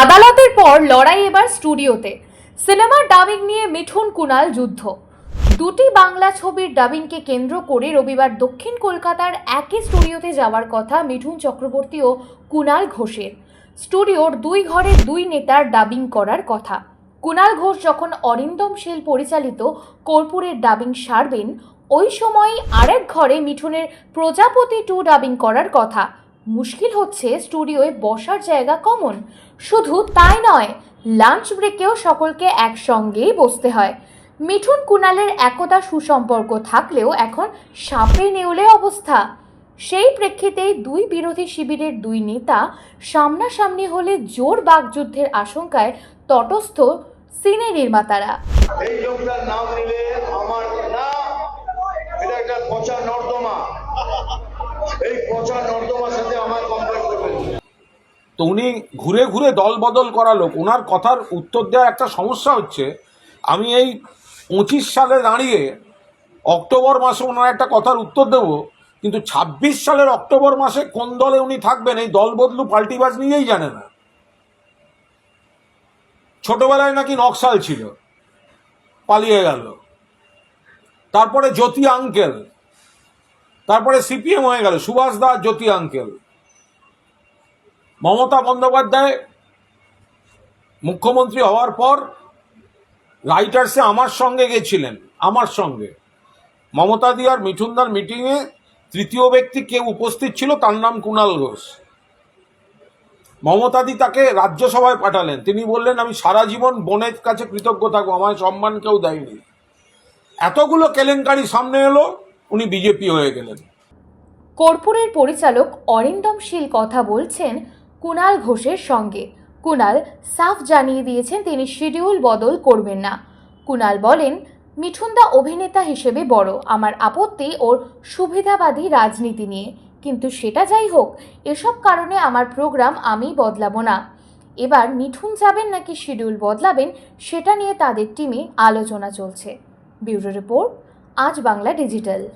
আদালতের পর লড়াই এবার স্টুডিওতে। সিনেমার ডাবিং নিয়ে মিঠুন কুনাল যুদ্ধ। দুটি বাংলা ছবির ডাবিংকে কেন্দ্র করে রবিবার দক্ষিণ কলকাতার একই স্টুডিওতে যাওয়ার কথা মিঠুন চক্রবর্তী ও কুনাল ঘোষের। স্টুডিওর দুই ঘরে দুই নেতার ডাবিং করার কথা। কুনাল ঘোষ যখন অরিন্দম শীল পরিচালিত কর্পূরের ডাবিং সারবেন, ওই সময় আরেক ঘরে মিঠুনের প্রজাপতি টু ডাবিং করার কথা। মুশকিল হচ্ছে স্টুডিওয় বসার জায়গা কমন। শুধু তাই নয়, লাঞ্চ ব্রেকেও সকলকে একসঙ্গেই বসতে হয়। মিঠুন কুনালের একতা সুসম্পর্ক থাকলেও এখন সাপে নেউলে অবস্থা। সেই প্রেক্ষিতেই দুই বিরোধী শিবিরের দুই নেতা সামনাসামনি হলে জোর বাগযুদ্ধের আশঙ্কায় তটস্থ সিনে নির্মাতারা। এই পচা নর্দমা। এই পচা নর্দমার সাথে আমার কম্পেয়ার করবেন না। তো উনি ঘুরে ঘুরে দল বদল করা লোক। ওনার কথার উত্তর দেওয়ার একটা সমস্যা হচ্ছে, আমি এই পঁচিশ সালে দাঁড়িয়ে অক্টোবর মাসে ওনার একটা কথার উত্তর দেব, কিন্তু ছাব্বিশ সালের অক্টোবর মাসে কোন দলে উনি থাকবেন এই দল বদলু পাল্টিবাজ নিয়েই জানে না। ছোটবেলায় নাকি নকশাল ছিল, পালিয়ে গেল। তারপরে জ্যোতি আঙ্কেল, তারপরে সিপিএম হয়ে গেল, সুভাষ দাস জ্যোতি আঙ্কেল। মমতা বন্দ্যোপাধ্যায় মুখ্যমন্ত্রী হওয়ার পর রাইটার্সে আমার সঙ্গে গেছিলেন, আমার সঙ্গে। মমতা দি আর মিঠুনদার মিটিংয়ে তৃতীয় ব্যক্তি কেউ উপস্থিত ছিল, তার নাম কুণাল ঘোষ। মমতাদি তাকে রাজ্যসভায় পাঠালেন। তিনি বললেন, আমি সারা জীবন বনের কাছে কৃতজ্ঞ থাকব আমার সম্মান কেউ দেয়নি। এতগুলো কেলেঙ্কারি সামনে এলো, উনি বিজেপি হয়ে গেলেন। কর্পূরের পরিচালক অরিন্দম শীল কথা বলছেন কুনাল ঘোষের সঙ্গে। কুনাল সাফ জানিয়ে দিয়েছেন তিনি শিডিউল বদল করবেন না। কুনাল বলেন, মিঠুনদা অভিনেতা হিসেবে বড়, আমার আপত্তি ওর সুবিধাবাদী রাজনীতি নিয়ে। কিন্তু সেটা যাই হোক, এসব কারণে আমার প্রোগ্রাম আমি বদলাবো না। এবার মিঠুন যাবেন নাকি শিডিউল বদলাবেন, সেটা নিয়ে তাদের টিমে আলোচনা চলছে। ব্যুরো রিপোর্ট, আজ বাংলা ডিজিটাল।